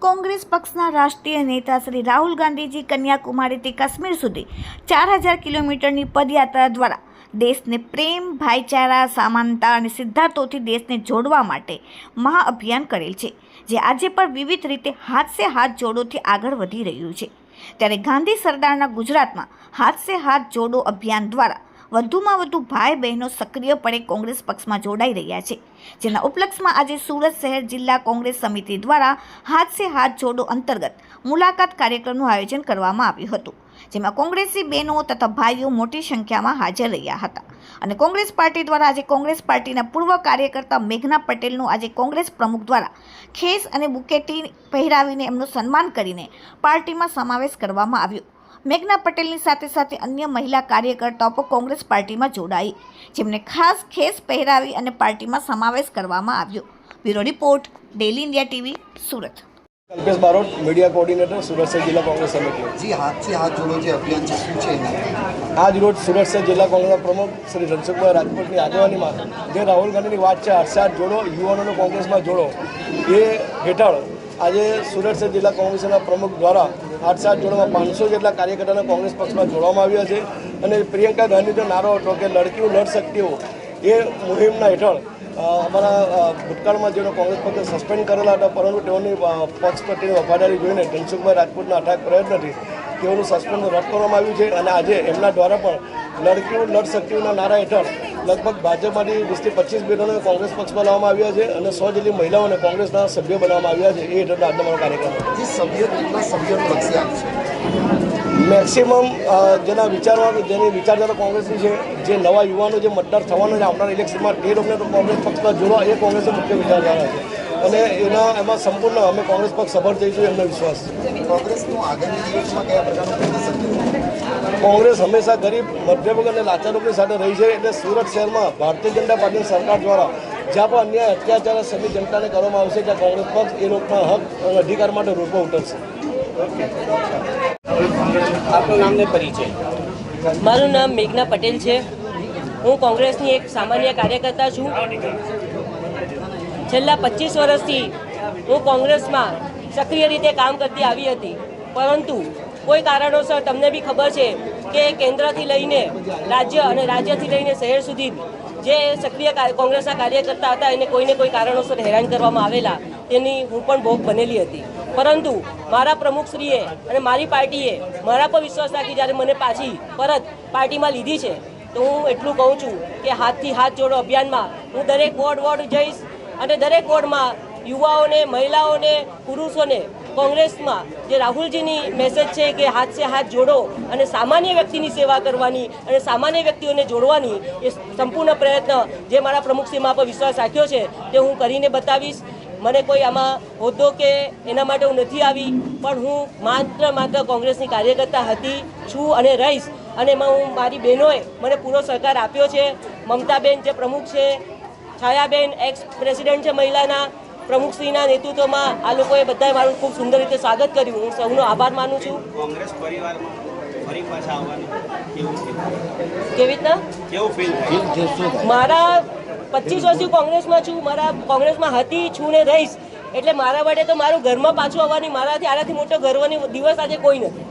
કોંગ્રેસ પક્ષના રાષ્ટ્રીય નેતા શ્રી રાહુલ ગાંધીજી કન્યાકુમારીથી કાશ્મીર સુધી ચાર હજાર કિલોમીટરની પદયાત્રા દ્વારા દેશને પ્રેમ, ભાઈચારા, સમાનતા અને સિદ્ધાંતોથી દેશને જોડવા માટે મહાઅભિયાન કરેલ છે, જે આજે પણ વિવિધ રીતે હાથ હાથ જોડોથી આગળ વધી રહ્યું છે. ત્યારે ગાંધી સરદારના ગુજરાતમાં હાથ હાથ જોડો અભિયાન દ્વારા વધુમાં વધુ ભાઈ બહેનો સક્રિયપણે કોંગ્રેસ પક્ષમાં જોડાઈ રહ્યા છે. જેના ઉપલક્ષમાં આજે સુરત શહેર જિલ્લા કોંગ્રેસ સમિતિ દ્વારા હાથ સે હાથ જોડો અંતર્ગત મુલાકાત કાર્યક્રમનું આયોજન કરવામાં આવ્યું હતું. જેમાં કોંગ્રેસી બહેનો તથા ભાઈઓ મોટી સંખ્યામાં હાજર રહ્યા હતા. અને કોંગ્રેસ પાર્ટી દ્વારા આજે કોંગ્રેસ પાર્ટીના પૂર્વ કાર્યકર્તા મેઘના પટેલનું આજે કોંગ્રેસ પ્રમુખ દ્વારા ખેસ અને બુકેટી પહેરાવીને એમનું સન્માન કરીને પાર્ટીમાં સમાવેશ કરવામાં આવ્યો. મેઘના પટેલની સાથે સાથે અન્ય મહિલા કાર્યકર્તાઓ પણ કોંગ્રેસ પાર્ટીમાં જોડાઈ જેમને ખાસ ખેસ પહેરાવી અને પાર્ટીમાં સમાવેશ કરવામાં આવ્યો. Bureau report daily India TV Surat. Kalpesh Barot media coordinator Surat શહેર જિલ્લા કોંગ્રેસ સમિતિ. જી હાથથી હાથ જોડો જે અભિયાન છે શું છે આજ રોજ સુરત શહેર જિલ્લા કોંગ્રેસના પ્રમુખ શ્રી ધનસુખભાઈ રાજપૂતની આગેવાનીમાં જે રાહુલ ગાંધીની વાત છે હર્ષાદ જોડો યુવાનોને કોંગ્રેસમાં જોડો. એ હેઠળ આજે સુરત શહેર જિલ્લા કોંગ્રેસના પ્રમુખ દ્વારા આઠ સાત જોડોમાં પાંચસો જેટલા કાર્યકર્તાને કોંગ્રેસ પક્ષમાં જોડવામાં આવ્યા છે. અને પ્રિયંકા ગાંધીનો નારો હતો કે લડકીઓ, લડ શકતીઓ એ મુહિમના હેઠળ અમારા ભૂતકાળમાં જેનો કોંગ્રેસ પક્ષે સસ્પેન્ડ કરેલા હતા, પરંતુ તેઓની પક્ષ પ્રત્યેની વફાદારી જોઈને ધનસુખભાઈ રાજપૂતના અટાક પ્રયત્નથી તેઓનું સસ્પેન્ડ રદ કરવામાં આવ્યું છે અને આજે એમના દ્વારા પણ લડકીઓ, લડ શકીઓના નારા હેઠળ લગભગ ભાજપમાંથી વીસથી પચીસ બેનોને કોંગ્રેસ પક્ષમાં લાવવામાં આવ્યા છે અને સો જેટલી મહિલાઓને કોંગ્રેસના સભ્યો બનાવવામાં આવ્યા છે એ હેઠળ આજનો મારો કાર્યક્રમ મેક્સિમમ જેના વિચારવા જેની વિચારધારા કોંગ્રેસની છે જે નવા યુવાનો જે મતદાર થવાનો છે આવનાર ઇલેક્શનમાં તે લોકોને કોંગ્રેસ પક્ષમાં જોડવા એ કોંગ્રેસનો મુખ્ય વિચારધારા છે. અને એના એમાં સંપૂર્ણ અમે કોંગ્રેસ પક્ષ સફળ થઈશું એમનો વિશ્વાસ. કોંગ્રેસ હંમેશા ગરીબ મધ્યવર્ગ અને લાચાર લોકોની સાથે રહી છે એટલે સુરત શહેરમાં ભારતીય જનતા પાર્ટીની સરકાર દ્વારા જ્યાં પણ અન્યાય અત્યાચાર સભી જનતાને કરવામાં આવશે ત્યાં કોંગ્રેસ પક્ષ એ લોકોના હક અને અધિકાર માટે રૂપો ઉતરશે. આપનું નામ ને પરિચય. મારું નામ મેઘના પટેલ છે. હું કોંગ્રેસની એક સામાન્ય કાર્યકર્તા છું. છેલ્લા પચીસ વર્ષથી હું કોંગ્રેસમાં સક્રિય રીતે કામ કરતી આવી હતી. પરંતુ કોઈ કારણોસર તમને બી ખબર છે કે કેન્દ્રથી લઈને રાજ્ય અને રાજ્યથી લઈને શહેર સુધી જે સક્રિય કોંગ્રેસના કાર્યકર્તા હતા એને કોઈને કોઈ કારણોસર હેરાન કરવામાં આવેલા તેની હું પણ ભોગ બનેલી હતી. પરંતુ મારા પ્રમુખશ્રીએ અને મારી પાર્ટીએ મારા પર વિશ્વાસ રાખી જ્યારે મને પાછી પરત પાર્ટીમાં લીધી છે, તો હું એટલું કહું છું કે હાથથી હાથ જોડો અભિયાનમાં હું દરેક વોર્ડ વોર્ડ જઈશ અને દરેક વોર્ડમાં યુવાઓને, મહિલાઓને, પુરુષોને કોંગ્રેસમાં જે રાહુલજીની મેસેજ છે કે હાથ સે હાથ જોડો અને સામાન્ય વ્યક્તિની સેવા કરવાની અને સામાન્ય વ્યક્તિઓને જોડવાની એ સંપૂર્ણ પ્રયત્ન જે મારા પ્રમુખશ્રીમાં પર વિશ્વાસ રાખ્યો છે તે હું કરીને બતાવીશ. મને કોઈ આમાં હોદ્દો કે એના માટે હું નથી આવી, પણ હું માત્ર માત્ર કોંગ્રેસની કાર્યકર્તા હતી, છું અને રહીશ. અને એમાં હું મારી બહેનોએ મને પૂરો સહકાર આપ્યો છે. મમતાબેન જે પ્રમુખ છે છાયાબેન એક્સ પ્રેસિડેન્ટ છે મહિલાના પ્રમુખશ્રીના નેતૃત્વમાં આ લોકોએ બધાએ મારું ખૂબ સુંદર રીતે સ્વાગત કર્યું. હું સૌનો આભાર માનું છું. કોંગ્રેસ પરિવારમાં ફરી પાછા આવવાનું કેવું રીતના? મારા પચીસ વર્ષથી કોંગ્રેસમાં છું. મારા કોંગ્રેસમાં હતી છું ને રહીશ. એટલે મારા માટે તો મારું ઘરમાં પાછું આવવાની મારાથી આનાથી મોટો ગર્વની દિવસ આજે કોઈ નથી.